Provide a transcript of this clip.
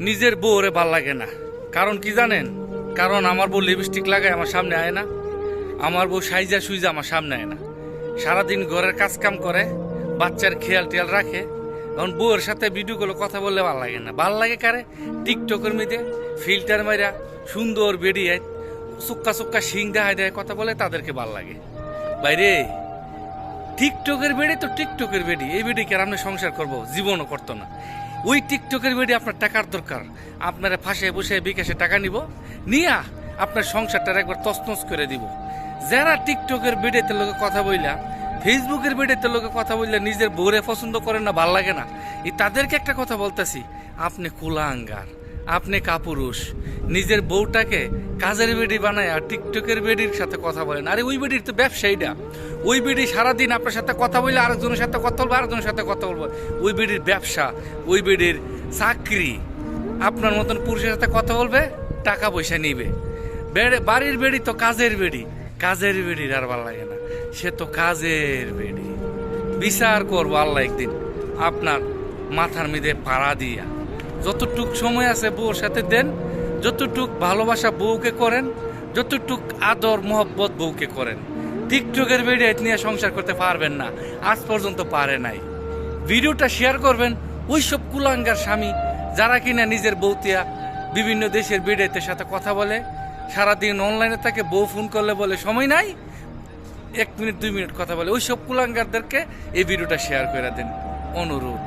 নিজের বউরে ভালো লাগে না। কারণ কি জানেন? কারণ আমার বউ লিপস্টিক লাগায় আমার সামনে আয় না। আমার বউ সাইজা সুইজা আমার সামনে আয় না। সারাদিন ঘরের কাজ কাম করে, বাচ্চার খেয়াল টেয়াল রাখে। এখন বউয়ের সাথে ভিডিও গুলো কথা বললে ভালো লাগে না। ভালো লাগে কারে? টিকটকের মধ্যে ফিল্টার মাইরা সুন্দর বেরিয়ে চুক্কা চুক্কা শিং দেখায় দেয়, কথা বলে তাদেরকে ভালো লাগে। বাইরে টিকটকের বেডি তো টিকটকের বেডি। এই বেডি কে আপনি সংসার করব? জীবনও করতো না। ওই টিকটকের বেড়ে আপনার টাকার দরকার। আপনারা ফাঁসে বসে বিকাশে টাকা নিব, নিয়া আপনার সংসারটার একবার তসনস করে দিব। যারা টিকটকের বেডেতে লোকে কথা বইলা, ফেসবুকের বেডেতে লোকে কথা বললে নিজের বউরে পছন্দ করেন না, ভালো লাগে না, এই তাদেরকে একটা কথা বলতেছি, আপনি কুলাঙ্গার। আপনি কাপুরুষ। নিজের বউটাকে কাজের বেডি বানায় আর টিকটকের বেডির সাথে কথা বলেন। আরে ওই বেডির তো ব্যবসায়ীটা। ওই বেডি সারাদিন আপনার সাথে কথা বললে আরেকজনের সাথে কথা বলব, আরেকজনের সাথে কথা বলব। ওই বেডির ব্যবসা, ওই বেডির চাকরি। আপনার মতন পুরুষের সাথে কথা বলবে, টাকা পয়সা নিবে। বেড়ে, বাড়ির বেডি তো কাজের বেডি। কাজের বেডির আর ভালো লাগে না। সে তো কাজের বেডি। বিচার করব আল্লাহ একদিন। আপনার মাথার মধ্যে পাড়া দিয়া। যতটুক সময় আছে বউর সাথে দেন, যতটুক ভালোবাসা বউকে করেন, যতটুক আদর, মোহব্বত বউকে করেন। টিকটকের ভিডিও নিয়ে সংসার করতে পারবেন না, আজ পর্যন্ত পারে নাই। ভিডিওটা শেয়ার করবেন ওই সব কুলাঙ্গার স্বামী, যারা কিনা নিজের বউতিয়া বিভিন্ন দেশের ভিডিওতে সাথে কথা বলে, সারাদিন অনলাইনে থাকে বউ ফোন করলে বলে, সময় নাই? এক মিনিট, দুই মিনিট কথা বলে ওই সব কুলাঙ্গারদেরকে এই ভিডিওটা শেয়ার করে দেন। অনুরোধ।